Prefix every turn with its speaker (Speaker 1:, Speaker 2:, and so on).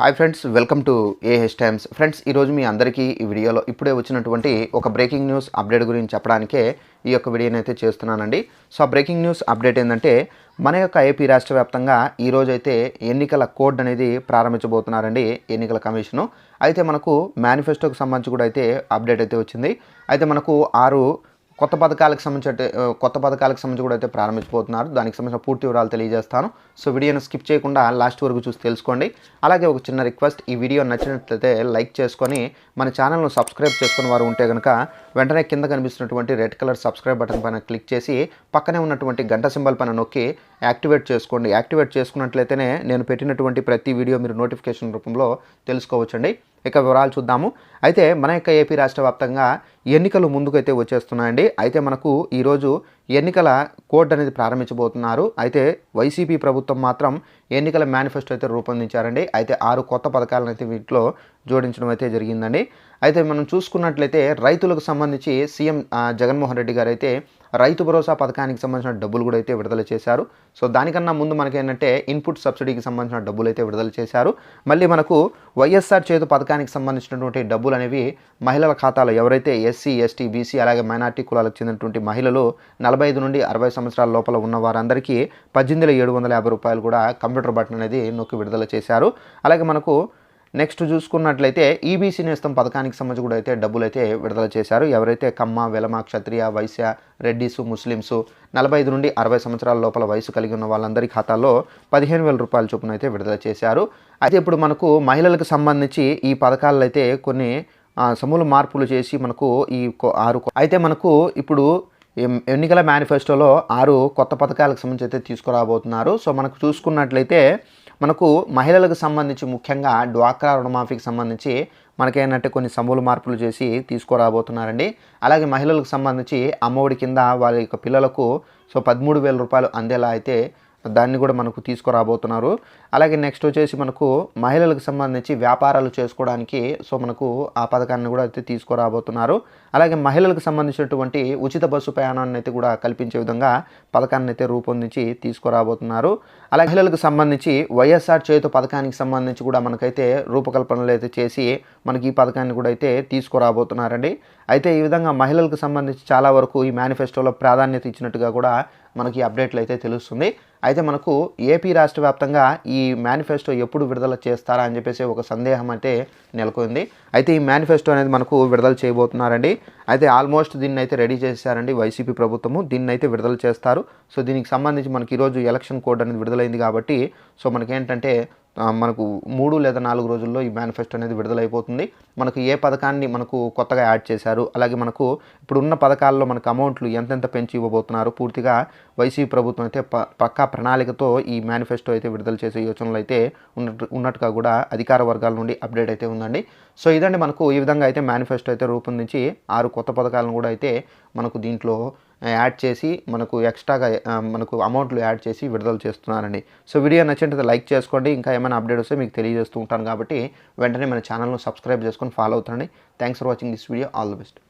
Speaker 1: Hi friends welcome to AH times friends ఈరోజు మీ అందరికీ ఈ వీడియోలో ఇప్పుడే వచ్చినటువంటి ఒక బ్రేకింగ్ న్యూస్ అప్డేట్ గురించి చెప్పడానికే ఈ యొక్క వీడియోని అయితే చేస్తున్నానండి. సో ఆ బ్రేకింగ్ న్యూస్ అప్డేట్ ఏంటంటే మన యొక్క ఏపీ రాష్ట్ర వ్యాప్తంగా ఈరోజు అయితే ఎన్నికల కోడ్ అనేది ప్రారంభించబోతున్నారండి ఎన్నికల కమిషను. అయితే మనకు మేనిఫెస్టోకి సంబంధించి కూడా అయితే అప్డేట్ అయితే వచ్చింది. అయితే మనకు ఆరు కొత్త పథకాలకు సంబంధించి కొత్త పథకాలకు సంబంధించి కూడా అయితే ప్రారంభించబోతున్నారు. దానికి సంబంధించిన పూర్తి వివరాలు తెలియజేస్తాను. సో వీడియోను స్కిప్ చేయకుండా లాస్ట్ వరకు చూసి తెలుసుకోండి. అలాగే ఒక చిన్న రిక్వెస్ట్ ఈ వీడియో నచ్చినట్లయితే లైక్ చేసుకొని మన ఛానల్ను సబ్స్క్రైబ్ చేసుకుని వారు ఉంటే కనుక వెంటనే కింద కనిపిస్తున్నటువంటి రెడ్ కలర్ సబ్స్క్రైబ్ బటన్ పైన క్లిక్ చేసి పక్కనే ఉన్నటువంటి గంట సింబల్ పైన నొక్కి యాక్టివేట్ చేసుకోండి. యాక్టివేట్ చేసుకున్నట్లయితేనే నేను పెట్టినటువంటి ప్రతి వీడియో మీరు నోటిఫికేషన్ రూపంలో తెలుసుకోవచ్చండి. ఇక వివరాలు చూద్దాము. అయితే మన యొక్క ఏపీ రాష్ట్ర వ్యాప్తంగా ఎన్నికలు ముందుకైతే వచ్చేస్తున్నాయండి. అయితే మనకు ఈరోజు ఎన్నికల కోడ్ అనేది ప్రారంభించబోతున్నారు. అయితే వైసీపీ ప్రభుత్వం మాత్రం ఎన్నికల మేనిఫెస్టో అయితే రూపొందించారండి. అయితే ఆరు కొత్త పథకాలను అయితే వీటిలో జోడించడం అయితే జరిగిందండి. అయితే మనం చూసుకున్నట్లయితే రైతులకు సంబంధించి సీఎం జగన్మోహన్ రెడ్డి గారు అయితే రైతు భరోసా పథకానికి సంబంధించిన డబ్బులు కూడా అయితే విడుదల చేశారు. సో దానికన్నా ముందు మనకి ఏంటంటే ఇన్పుట్ సబ్సిడీకి సంబంధించిన డబ్బులు అయితే విడుదల చేశారు. మళ్ళీ మనకు వైఎస్ఆర్ చేతు పథకానికి సంబంధించినటువంటి డబ్బులు అనేవి మహిళల ఖాతాలో ఎవరైతే ఎస్సీ ఎస్టీ బీసీ అలాగే మైనార్టీ కులాలకు చెందినటువంటి మహిళలు నలభై నలభై ఐదు నుండి అరవై సంవత్సరాల లోపల ఉన్న వారందరికీ పద్దెనిమిది ఏడు వందల యాభై రూపాయలు కూడా కంప్యూటర్ బటన్ అనేది నొక్కి విడుదల చేశారు. అలాగే మనకు నెక్స్ట్ చూసుకున్నట్లయితే ఈబీసీ నేస్తం పథకానికి సంబంధించి కూడా అయితే డబ్బులు అయితే విడుదల చేశారు. ఎవరైతే కమ్మ వెలమ క్షత్రియ వైశ్య రెడ్డిస్ ముస్లిమ్స్ నలభై ఐదు నుండి అరవై సంవత్సరాల లోపల వయసు కలిగి ఉన్న వాళ్ళందరి ఖాతాల్లో పదిహేను వేల రూపాయల చొప్పున అయితే విడుదల చేశారు. అయితే ఇప్పుడు మనకు మహిళలకు సంబంధించి ఈ పథకాల్లో అయితే కొన్ని సమూల మార్పులు చేసి మనకు ఈ ఆరు అయితే మనకు ఇప్పుడు ఎన్నికల మేనిఫెస్టోలో ఆరు కొత్త పథకాలకు సంబంధించి అయితే తీసుకురాబోతున్నారు. సో మనకు చూసుకున్నట్లయితే మనకు మహిళలకు సంబంధించి ముఖ్యంగా డ్వాక్రా రుణమాఫీకి సంబంధించి మనకేంటంటే కొన్ని సమూల మార్పులు చేసి తీసుకురాబోతున్నారండి. అలాగే మహిళలకు సంబంధించి అమ్మఒడి కింద వాళ్ళ యొక్క పిల్లలకు సో పదమూడు వేల రూపాయలు అందేలా అయితే దాన్ని కూడా మనకు తీసుకురాబోతున్నారు. అలాగే నెక్స్ట్ వచ్చేసి మనకు మహిళలకు సంబంధించి వ్యాపారాలు చేసుకోవడానికి సో మనకు ఆ పథకాన్ని కూడా అయితే తీసుకురాబోతున్నారు. అలాగే మహిళలకు సంబంధించినటువంటి ఉచిత బస్సు ప్రయాణాన్ని అయితే కూడా కల్పించే విధంగా పథకాన్ని అయితే రూపొందించి తీసుకురాబోతున్నారు. అలాగే మహిళలకు సంబంధించి వైఎస్ఆర్ చేతు పథకానికి సంబంధించి కూడా మనకైతే రూపకల్పనలు అయితే చేసి మనకి ఈ పథకాన్ని కూడా అయితే తీసుకురాబోతున్నారండి. అయితే ఈ విధంగా మహిళలకు సంబంధించి చాలా వరకు ఈ మేనిఫెస్టోలో ప్రాధాన్యత ఇచ్చినట్టుగా కూడా మనకి అప్డేట్లు అయితే తెలుస్తుంది. అయితే మనకు ఏపీ రాష్ట్ర వ్యాప్తంగా ఈ మేనిఫెస్టో ఎప్పుడు విడుదల చేస్తారా అని చెప్పేసి ఒక సందేహం అయితే నెలకొంది. అయితే ఈ మేనిఫెస్టో అనేది మనకు విడుదల చేయబోతున్నారండి. అయితే ఆల్మోస్ట్ దీన్ని అయితే రెడీ చేశారండి వైసీపీ ప్రభుత్వము. దీన్ని అయితే విడుదల చేస్తారు. సో దీనికి సంబంధించి మనకి ఈరోజు ఎలక్షన్ కోడ్ అనేది విడుదలైంది కాబట్టి సో మనకేంటంటే మనకు మూడు లేదా నాలుగు రోజుల్లో ఈ మేనిఫెస్టో అనేది విడుదలైపోతుంది. మనకు ఏ పథకాన్ని మనకు కొత్తగా యాడ్ చేశారు అలాగే మనకు ఇప్పుడున్న పథకాల్లో మనకు అమౌంట్లు ఎంతెంత పెంచి ఇవ్వబోతున్నారు పూర్తిగా వైసీపీ ప్రభుత్వం అయితే ప పక్కా ప్రణాళికతో ఈ మేనిఫెస్టో అయితే విడుదల చేసే యోచనలు అయితే ఉన్నట్టు ఉన్నట్టుగా కూడా అధికార వర్గాల నుండి అప్డేట్ అయితే ఉందండి. సో ఇదండి మనకు ఈ విధంగా అయితే మేనిఫెస్టో అయితే రూపొందించి ఆరు కొత్త పథకాలను కూడా అయితే మనకు దీంట్లో యాడ్ చేసి మనకు ఎక్స్ట్రాగా మనకు అమౌంట్లు యాడ్ చేసి విడుదల చేస్తున్నారండి. సో వీడియో నచ్చినట్లయితే లైక్ చేసుకోండి. ఇంకా ఏమైనా అప్డేట్ వస్తే మీకు తెలియజేస్తూ ఉంటాను కాబట్టి వెంటనే మన ఛానల్ను సబ్స్క్రైబ్ చేసుకొని ఫాలో అవుతానండి thanks for watching this video all the best